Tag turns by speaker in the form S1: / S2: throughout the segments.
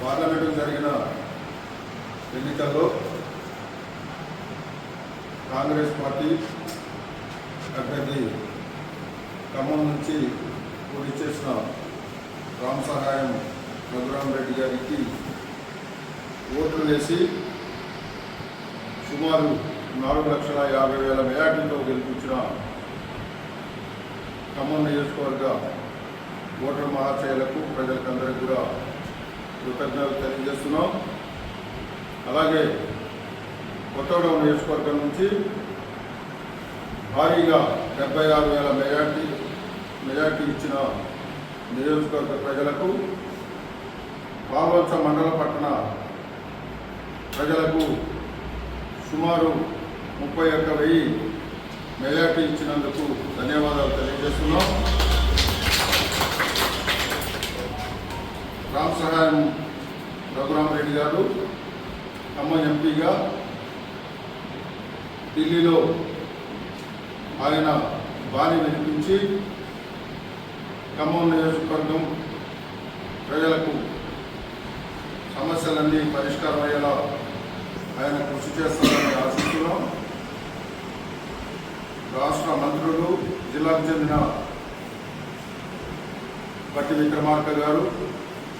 S1: పార్లమెంటుకు జరిగిన ఎన్నికల్లో కాంగ్రెస్ పార్టీ అభ్యర్థి ఖమ్మం నుంచి పోటీ చేసిన రామ్ సహాయం రఘురామ్ రెడ్డి గారికి ఓట్లు వేసి సుమారు నాలుగు లక్షల యాభై వేల మెజార్టీతో గెలిపించిన ఖమ్మం నియోజకవర్గ ఓటర్ మహాశయులకు ప్రజలకందరికీ కూడా కృతజ్ఞతలు తెలియజేస్తున్నాం. అలాగే కొత్తగూడెం నియోజకవర్గం నుంచి భారీగా డెబ్బై ఆరు వేల మెజార్టీ మెజార్టీ ఇచ్చిన నియోజకవర్గ ప్రజలకు పాల్వంచ మండల పట్టణ ప్రజలకు సుమారు ముప్పై ఒక్క వెయ్యి మెజార్టీ ఇచ్చినందుకు ధన్యవాదాలు తెలియజేస్తున్నాం. రామ్ సహాయం రఘురామరెడ్డి గారు ఖమ్మం ఎంపీగా ఢిల్లీలో ఆయన బాణి వినిపించి ఖమ్మం నియోజకవర్గం ప్రజలకు సమస్యలన్నీ పరిష్కారం అయ్యేలా ఆయన కృషి చేస్తున్నారు. మంత్రులు జిల్లాకు చెందిన పట్టి విక్రమార్క గారు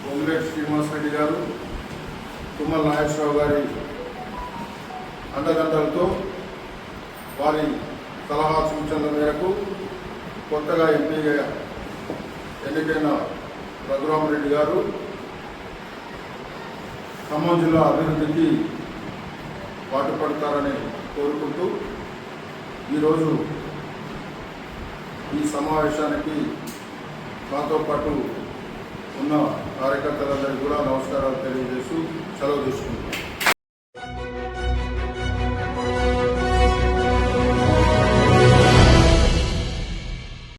S1: పొంగిరెడ్డి శ్రీనివాసరెడ్డి గారు తుమ్మల నాగేశ్వరరావు గారి అండదండలతో వారి సలహా సూచనల మేరకు కొత్తగా ఎంపీగా ఎన్నికైన రఘురామరెడ్డి గారు ఖమ్మం జిల్లా అభివృద్ధికి పాటుపడతారని కోరుకుంటూ ఈరోజు ఈ సమావేశానికి మాతో పాటు ఉన్న కార్యకర్తలందరికీ కూడా నమస్కారాలు తెలియజేస్తూ సెలవు తీసుకున్నాను